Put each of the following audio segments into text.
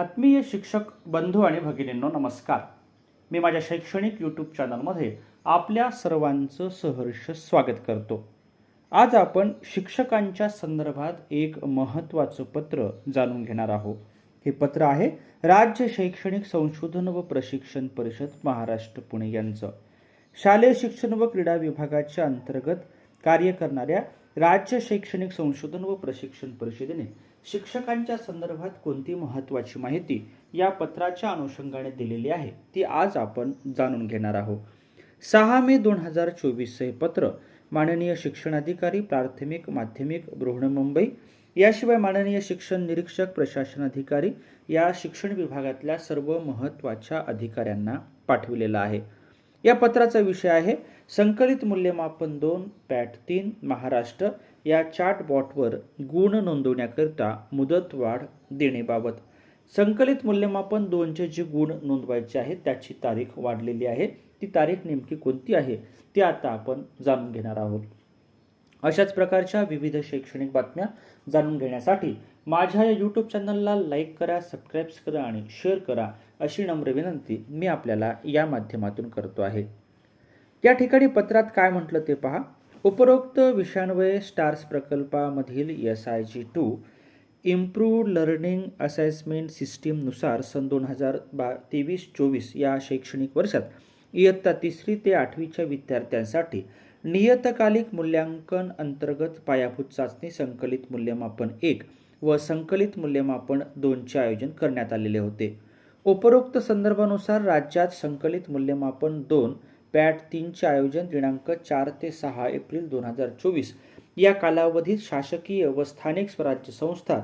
आत्मीय शिक्षक बंधू आणि भगिनींनो नमस्कार. मी माझ्या शैक्षणिक यूट्यूब चॅनलमध्ये आपल्या सर्वांचं सहर्ष स्वागत करतो. आज आपण शिक्षकांच्या संदर्भात एक महत्त्वाचं पत्र जाणून घेणार आहोत. हे पत्र आहे राज्य शैक्षणिक संशोधन व प्रशिक्षण परिषद महाराष्ट्र पुणे यांचं. शालेय शिक्षण व क्रीडा विभागाच्या अंतर्गत कार्य करणाऱ्या राज्य शैक्षणिक संशोधन व प्रशिक्षण परिषदेने शिक्षकांच्या संदर्भात कोणती महत्त्वाची माहिती या पत्राच्या अनुषंगाने दिलेली आहे ती आज आपण जाणून घेणार आहोत. सहा मे दोन हजार चोवीस हे पत्र माननीय शिक्षणाधिकारी प्राथमिक माध्यमिक बृहन्मुंबई याशिवाय माननीय शिक्षण निरीक्षक प्रशासन अधिकारी या शिक्षण विभागातल्या सर्व महत्त्वाच्या अधिकाऱ्यांना पाठविलेला आहे. या पत्राचा विषय आहे संकलित मूल्यमापन दोन पॅट तीन महाराष्ट्र या चॅटबॉटवर गुण नोंदवण्याकरिता मुदतवाढ देणेबाबत संकलित मूल्यमापन दोनचे जे गुण नोंदवायचे आहेत त्याची तारीख वाढलेली आहे. ती तारीख नेमकी कोणती आहे ती आता आपण जाणून घेणार आहोत. अशाच प्रकारच्या विविध शैक्षणिक बातम्या जाणून घेण्यासाठी माझ्या या यूट्यूब चॅनलला लाईक करा सबस्क्राईब्स करा आणि शेअर करा अशी नम्र विनंती मी आपल्याला या माध्यमातून करतो आहे. या ठिकाणी पत्रात काय म्हटलं ते पहा. उपरोक्त विषयान्वये STARS प्रकल्पामधील S I G two improved learning assessment सिस्टीमनुसार सन दोन हजार बा तेवीस चोवीस या शैक्षणिक वर्षात इयत्ता तिसरी ते आठवीच्या विद्यार्थ्यांसाठी नियतकालिक मूल्यांकन अंतर्गत पायाभूत चाचणी संकलित मूल्यमापन एक व संकलित मूल्यमापन दोनचे आयोजन करण्यात आलेले होते. उपरोक्त संदर्भानुसार राज्यात संकलित मूल्यमापन दोन पॅट तीनचे आयोजन दिनांक चार ते सहा एप्रिल दोन हजार चोवीस या कालावधीत शासकीय व स्थानिक स्वराज्य संस्था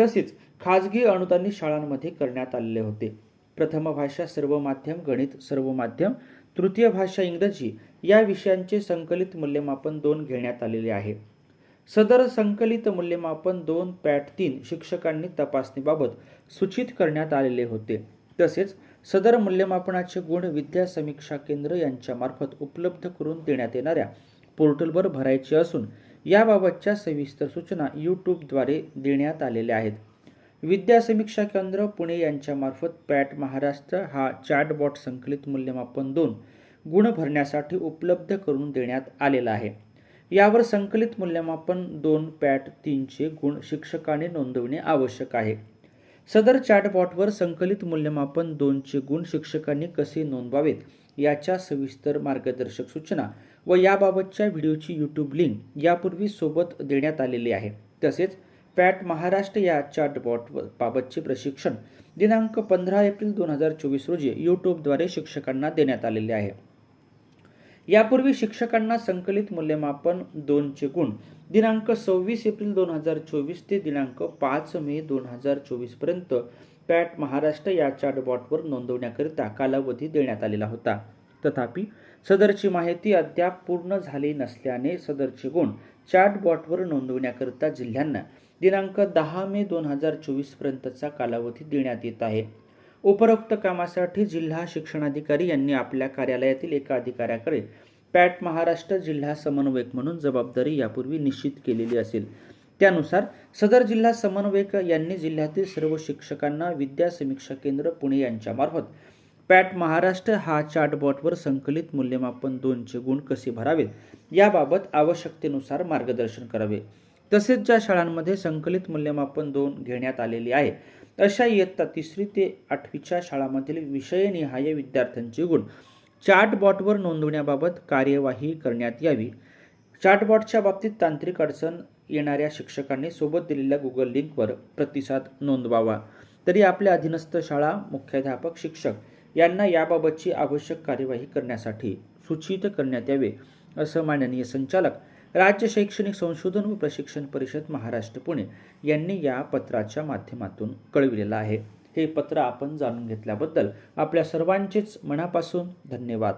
तसेच खाजगी अनुदानित शाळांमध्ये करण्यात आलेले होते. प्रथम भाषा सर्व माध्यम गणित सर्व माध्यम तृतीय भाषा इंग्रजी या विषयांचे संकलित मूल्यमापन दोन घेण्यात आलेले आहे. सदर संकलित मूल्यमापन दोन पॅट तीन शिक्षकांनी तपासणीबाबत सूचित करण्यात आलेले होते. तसेच सदर मूल्यमापनाचे गुण विद्या समीक्षा केंद्र यांच्यामार्फत उपलब्ध करून देण्यात येणाऱ्या पोर्टलवर भरायचे असून याबाबतच्या सविस्तर सूचना यूट्यूबद्वारे देण्यात आलेल्या आहेत. विद्या समीक्षा केंद्र पुणे यांच्यामार्फत पॅट महाराष्ट्र हा चॅटबॉट संकलित मूल्यमापन दोन गुण भरण्यासाठी उपलब्ध करून देण्यात आलेला आहे. यावर संकलित मूल्यमापन दोन पॅट तीनचे गुण शिक्षकाने नोंदवणे आवश्यक आहे. सदर चॅटबॉटवर संकलित मूल्यमापन दोनचे गुण शिक्षकांनी कसे नोंदवावेत याच्या सविस्तर मार्गदर्शक सूचना व याबाबतच्या व्हिडिओची यूट्यूब लिंक यापूर्वी सोबत देण्यात आलेली आहे. तसेच पॅट महाराष्ट्र या चॅटबॉट बाबतचे प्रशिक्षण दिनांक पंधरा एप्रिल दोन हजार चोवीस रोजी यूट्यूबद्वारे शिक्षकांना देण्यात आलेले आहे. यापूर्वी शिक्षकांना संकलित मूल्यमापन दोनचे गुण दिनांक सव्वीस एप्रिल दोन हजार चोवीस ते दिनांक पाच मे दोन हजार चोवीसपर्यंत पॅट महाराष्ट्र या चॅटबॉटवर नोंदवण्याकरिता कालावधी देण्यात आलेला होता. तथापि सदरची माहिती अद्याप पूर्ण झाली नसल्याने सदरचे गुण चॅटबॉटवर नोंदवण्याकरिता जिल्ह्यांना दिनांक दहा मे दोन हजार चोवीसपर्यंतचा कालावधी देण्यात येत आहे. उपरोक्त कामासाठी जिल्हा शिक्षणाधिकारी यांनी आपल्या कार्यालयातील एका अधिकाऱ्याकडे पॅट महाराष्ट्र जिल्हा समन्वयक म्हणून जबाबदारी यापूर्वी निश्चित केलेली असेल. त्यानुसार सदर जिल्हा समन्वयक यांनी जिल्ह्यातील सर्व शिक्षकांना विद्या समीक्षा केंद्र पुणे यांच्यामार्फत पॅट महाराष्ट्र हा चार्टबॉटवर संकलित मूल्यमापन दोनचे गुण कसे भरावेत? याबाबत आवश्यकतेनुसार मार्गदर्शन करावे. तसेच ज्या शाळांमध्ये संकलित मूल्यमापन दोन घेण्यात आलेले आहे अशा इयत्ता तिसरी ते आठवीच्या शाळांमधील विषयनिहाय विद्यार्थ्यांचे गुण. चार्टबॉटवर नोंदवण्याबाबत कार्यवाही करण्यात यावी. चार्टबॉटच्या बाबतीत तांत्रिक अडचण येणाऱ्या शिक्षकांनी सोबत दिलेल्या गुगल लिंकवर प्रतिसाद नोंदवावा. तरी आपल्या अधीनस्थ शाळा मुख्याध्यापक शिक्षक यांना याबाबतची आवश्यक कार्यवाही करण्यासाठी सूचित करण्यात यावे असं माननीय संचालक राज्य शैक्षणिक संशोधन व प्रशिक्षण परिषद महाराष्ट्र पुणे यांनी या पत्राच्या माध्यमातून कळविलेलं आहे. हे पत्र आपण जाणून घेतल्याबद्दल आपल्या सर्वांचेच मनापासून धन्यवाद.